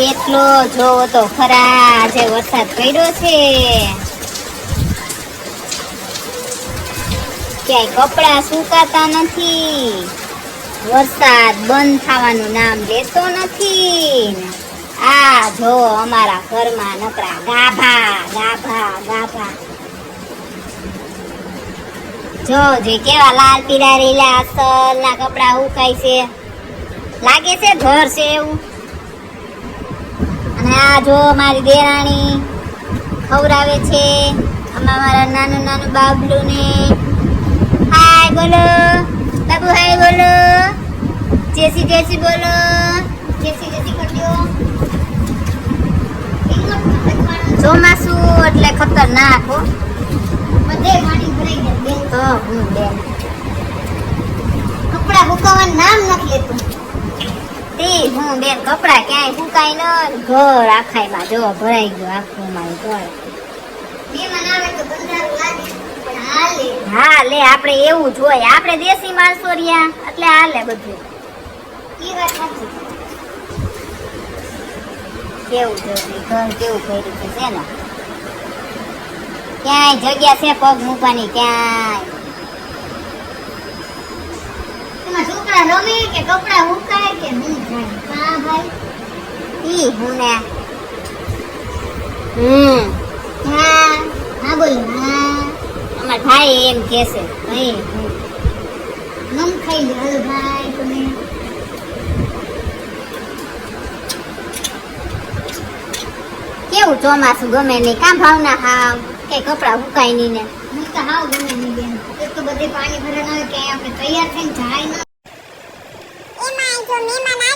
કેટલો જોવો તો ખરા આજે વરસાદ પડ્યો છે. ક્યાંય કપડા સુકાતા નથી. વરસાદ બંધ થવાનું નામ લેતો નથી. આ જો અમારા ઘરમાં નકરા ગાભા ગાભા ગાભા. જો જે કેવા લાલ પીળા રેલા અસલ ના કપડા ઉકાય છે. લાગે છે ઘર છે એવું. અને આ જો મારી દેરાણી ખવડાવે છે આમાં મારા નાનું નાનું બાબલું ને હાય બોલો. બાબુ હાય બોલો. જેસી જેસી બોલો. જેસી જેસી કરજો ચોમાસું એટલે ખતરનાક હો. બધે પાણી ભરાઈ બેન તો હું બેન કપડા સુકાવાનું નામ નથી લેતું. તે હું બેન કપડા ક્યાંય સુકાય ન ઘર આખાયમાં જો ભરાઈ ગયો આખું મારું ઘર. હા લે આપણે એવું જ હોય. આપણે દેશી માણસો રહ્યા એટલે હાલે બધું. કેવું છે ઘર કેવું કર્યું છે છે ને? ક્યાંય જગ્યા છે પગ મૂકવાની ક્યાંય. છોકરા રમે કે કપડા ઉકાય કે હું જાય હા ભાઈ. ઈ હું ને. હમ. હા. હા બોલ. હા. અમાર ભાઈ એમ કે છે ભાઈ નમ ખાઈ લે, હાલો ભાઈ તમે. કેવું ચોમાસું ગમે નહીં? કામ ભાવના હાવ? કે કપડા ઉકાય નહીં ને. મને તો હાવ ગમે નહીં બેન. એક તો બધે પાણી ભરાણ આવે કે આપણે તૈયાર થઈને જાય ન એમાં